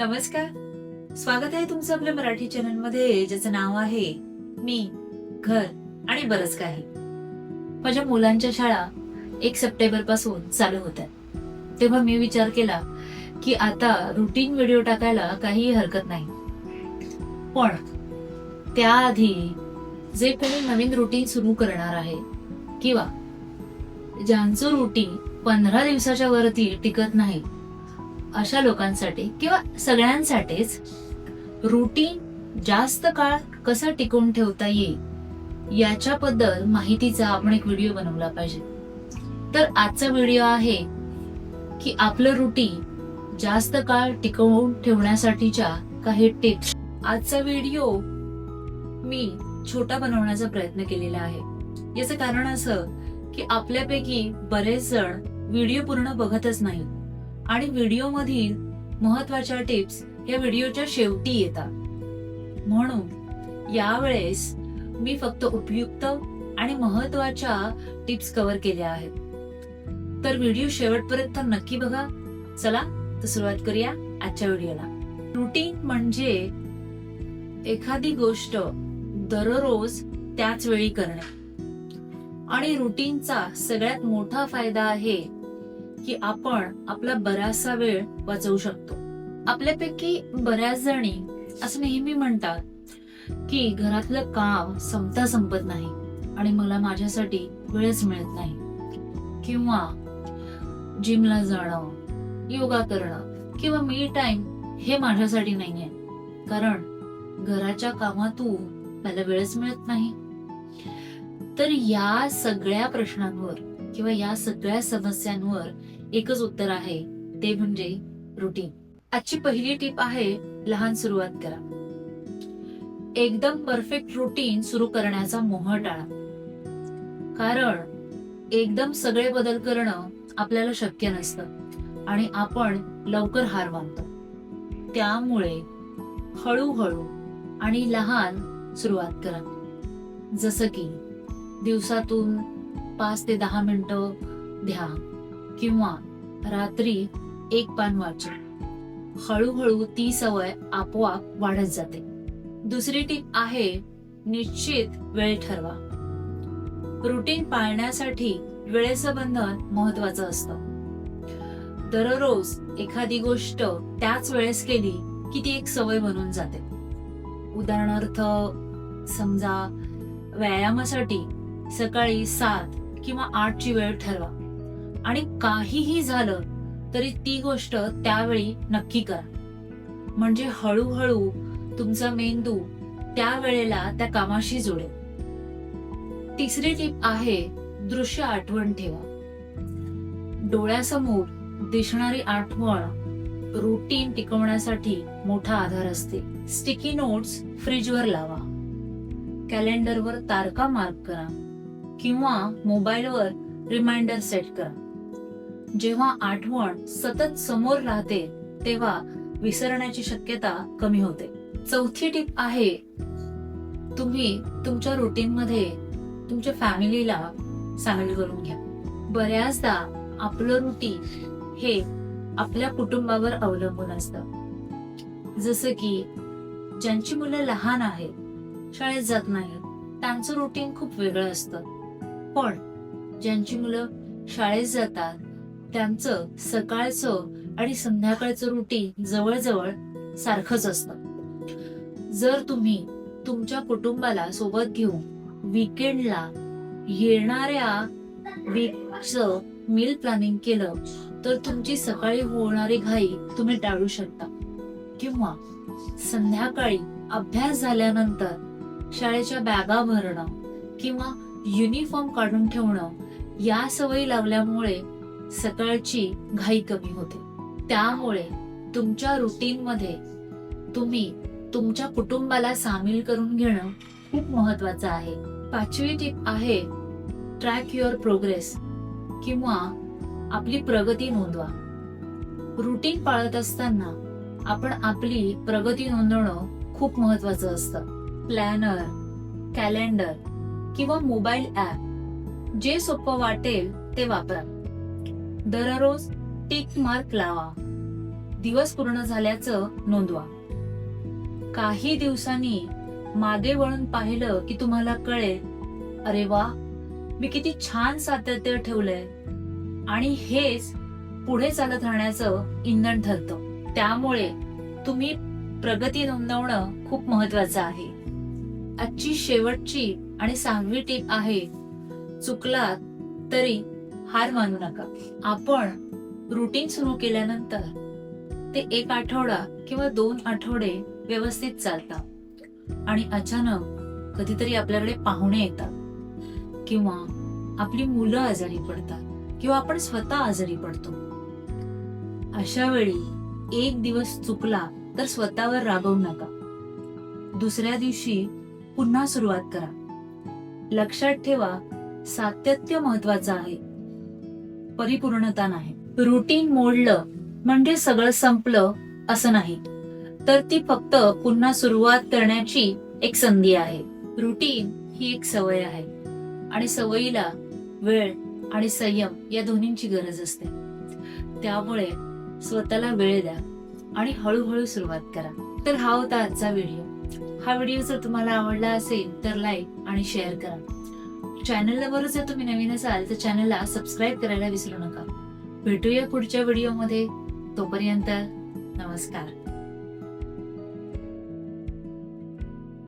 नमस्कार. स्वागत आहे तुमचं आपल्या मराठी चॅनलमध्ये ज्याचं नाव आहे मी घर आणि बरंच काही. माझ्या मुलांच्या शाळा एक सप्टेंबरपासून चालू होत्या. तेव्हा मी विचार केला की आता रुटीन व्हिडिओ टाकायला काहीही हरकत नाही. पण त्याआधी जे कोणी नवीन रुटीन सुरू करणार आहे किंवा ज्यांचं रुटीन पंधरा दिवसाच्या वरती टिकत नाही अशा लोकांसाठी किंवा सगळ्यांसाठीच रुटीन जास्त काळ कसं टिकवून ठेवता येईल याच्याबद्दल माहितीचा आपण एक व्हिडिओ बनवला पाहिजे. तर आजचा व्हिडिओ आहे की आपलं रुटीन जास्त काळ टिकवून ठेवण्यासाठीच्या काही टिप्स आजचा व्हिडिओ मी छोटा बनवण्याचा प्रयत्न केलेला आहे. याचं कारण असं की आपल्यापैकी बरेच जण व्हिडिओ पूर्ण बघतच नाही. आणि व्हिडिओ मधील महत्त्वाच्या टिप्स या व्हिडिओच्या शेवटी येतात. म्हणून यावेळेस मी फक्त उपयुक्त आणि महत्त्वाच्या टिप्स कव्हर केल्या आहेत. तर व्हिडिओ शेवटपर्यंत नक्की बघा. चला तर सुरुवात करूया आजच्या व्हिडिओला. रुटीन म्हणजे एखादी गोष्ट दररोज त्याच वेळी करणे. आणि रुटीनचा सगळ्यात मोठा फायदा आहे की आपण आपला बराचसा वेळ वाचवू शकतो. आपल्यापैकी बऱ्याच जणी असं नेहमी म्हणतात की घरातलं काम संपता संपत नाही आणि मला माझ्यासाठी वेळच मिळत नाही. किंवा जिमला जाणं योगा करणं किंवा मी टाइम हे माझ्यासाठी नाहीये. कारण घराच्या कामातून मला वेळच मिळत नाही. तर या सगळ्या प्रश्नांवर किंवा या सगळ्या समस्यांवर एकच उत्तर आहे ते म्हणजे रुटीन आजची पहिली टीप आहे लहान सुरुवात करा. एकदम परफेक्ट रुटीन सुरू करण्याचा मोह टाळा. कारण एकदम सगळे बदल करणं आपल्याला शक्य नसतं आणि आपण लवकर हार मानतो. त्यामुळे हळूहळू आणि लहान सुरुवात करा. जसं की दिवसातून पाच ते दहा मिनिटं ध्यान किंवा रात्री एक पान वाचन. हळूहळू ती सवय आपोआप वाढत जाते. दुसरी टीप आहे निश्चित वेळ ठरवा. रुटीन पाळण्यासाठी वेळेचं बंधन महत्वाचं असतं. दररोज एखादी गोष्ट त्याच वेळेस केली की ती एक सवय बनून जाते. उदाहरणार्थ समजा व्यायामासाठी सकाळी सात किंवा आठची वेळ ठरवा. आणि काहीही झालं तरी ती गोष्ट त्यावेळी नक्की करा. म्हणजे हळूहळू तुमचा मेंदू त्या वेळेला त्या कामाशी जोडेल. तिसरी टीप आहे दृश्य आठवण ठेवा. डोळ्यासमोर दिसणारी आठवण रुटीन टिकवण्यासाठी मोठा आधार असते. स्टिकी नोट्स फ्रीजवर लावा. कॅलेंडरवर तारका मार्क करा किंवा मोबाईलवर रिमाइंडर सेट करा. जेव्हा आठवण सतत समोर राहते तेव्हा विसरण्याची शक्यता कमी होते. चौथी टिप आहे तुम्ही तुमच्या रुटीन मध्ये तुमच्या फॅमिलीला सामील करून घ्या. बऱ्याचदा आपलं रुटीन हे आपल्या कुटुंबावर अवलंबून असतं. जसं की ज्यांची मुलं लहान आहेत शाळेत जात नाहीत त्यांचं रुटीन खूप वेगळं असतं. पण ज्यांची मुलं शाळेत जातात त्यांचं सकाळचं आणि संध्याकाळचं रुटीन जवळजवळ सारखंच असतं. जर तुम्ही तुमच्या कुटुंबाला सोबत घेऊन विकेंडला येणाऱ्या वीकचं मील प्लॅनिंग केलं तर तुमची सकाळी होणारी घाई तुम्ही टाळू शकता. किंवा संध्याकाळी अभ्यास झाल्यानंतर शाळेच्या बॅगा भरणं किंवा युनिफॉर्म काढून ठेवणं या सवयी लावल्यामुळे सकाळची घाई कमी होते. त्यामुळे तुमच्या रुटीनमध्ये तुम्ही तुमच्या कुटुंबाला सामील करून घेणं खूप महत्वाचं आहे. पाचवी टीप आहे ट्रॅक युअर प्रोग्रेस किंवा आपली प्रगती नोंदवा. रुटीन पाळत असताना आपण आपली प्रगती नोंदवणं खूप महत्वाचं असतं. प्लॅनर कॅलेंडर किंवा मोबाईल ऍप जे सोपं वाटेल ते वापरा. दररोज टिक मार्क लावा. दिवस पूर्ण झाल्याचं नोंदवा. काही दिवसांनी मागे वळून पाहिलं की तुम्हाला कळेल अरे वा मी किती छान सातत्य ठेवलंय. आणि हेच पुढे चालत राहण्याचं इंधन ठरतं. त्यामुळे तुम्ही प्रगती नोंदवणं खूप महत्वाचं आहे. आजची शेवटची आणि सहावी टीप आहे चुकलात तरी हार मानू नका. आपण रुटीन सुरू केल्यानंतर ते एक आठवडा किंवा दोन आठवडे व्यवस्थित चालतात. आणि अचानक कधीतरी आपल्याकडे पाहुणे येतात. किंवा आपली मुलं आजारी पडतात. किंवा आपण स्वतः आजारी पडतो. अशा वेळी एक दिवस चुकला तर स्वतःवर रागवू नका. दुसऱ्या दिवशी पुन्हा सुरुवात करा. लक्षात ठेवा सातत्य महत्वाचं आहे. परिपूर्णता नाही. रुटीन मोडलं म्हणजे सगळं संपलं असं नाही. तर ती फक्त पुन्हा सुरुवात करण्याची एक संधी आहे. रुटीन ही एक सवय आहे. आणि सवयीला वेळ आणि संयम या दोन्हींची गरज असते. त्यामुळे स्वतःला वेळ द्या आणि हळूहळू सुरुवात करा. तर हा होता आजचा व्हिडिओ. हा व्हिडिओ जर तुम्हाला आवडला असेल तर लाईक आणि शेअर करा. चॅनलला जर तुम्ही नवीन असाल तर चॅनलला सबस्क्राईब करायला विसरू नका. भेटूया पुढच्या व्हिडिओमध्ये तोपर्यंत नमस्कार.